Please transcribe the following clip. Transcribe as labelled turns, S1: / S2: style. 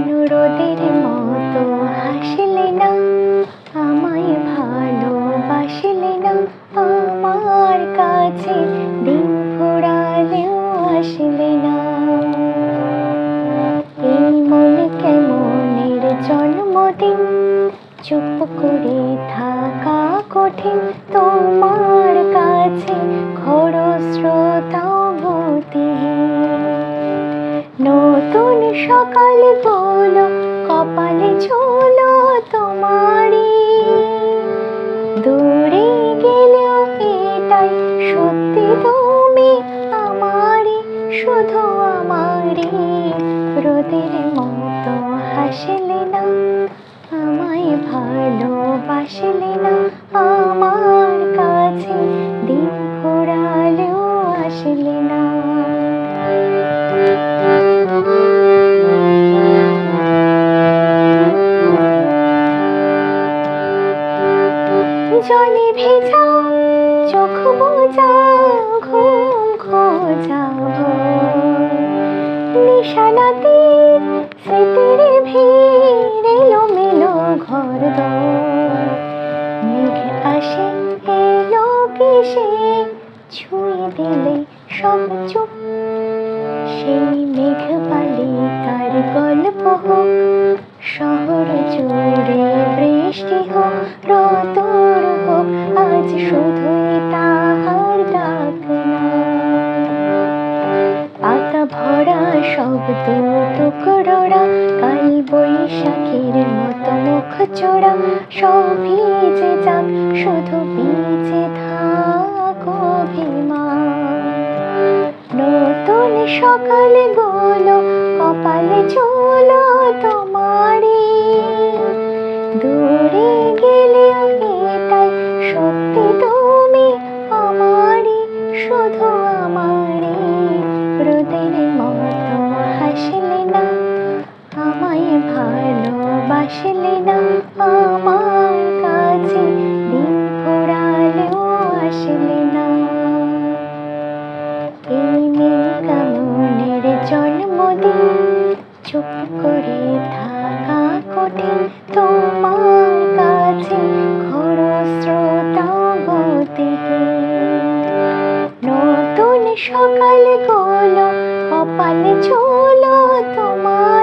S1: কেন রোদের মতো হাসলে না, আমায় ভালোবাসলে না, আমার কাছে দিন ফুরালেও আসলে না। এই মনে কেমনের জন্মদিন, চুপ করে থাকা কঠিন, তোমার কাছে খরস্রোতাও নতুন সকাল বলো কপালে ঝোলো তোমারই। দূরে গেলেও এটাই সত্যি তুমি আমারই, শুধু আমারই। রোদের মতো হাসলে না, আমায় ভালোবাসলে জলে ভেজা চোখ বোঝা ঘুম খোঁজা নিশানাতে স্মৃতির ভিড় এলো মেলো ঘর মেঘ আসে, এলো কিসে, ছুঁয়ে দিলে সব চুপ। সেই মেঘ বালিকার গল্প হোক, শহর জুড়ে শুধুই তাহার ডাক পাতা ভরা শব্দ টুকরোড়া কাল বৈশাখীর মতো মুখ চোরা। সব ভিজে যাক, শুধু ভিজে থাক অভিমান। নতুন সকালগুলো, কপালে ঝোলো তোমারই। দূরে গেলেও শুধু আমারই রোদের মতো হাসলে না, আমায় ভালোবাসলে না। আমার কাছে দিন ঘোরালেও আসলে না। এই কামনের জন্মদিন চুপ করে থাকা কঠিন। তোমার সকাল কলো কপালে ছোলো তোমারই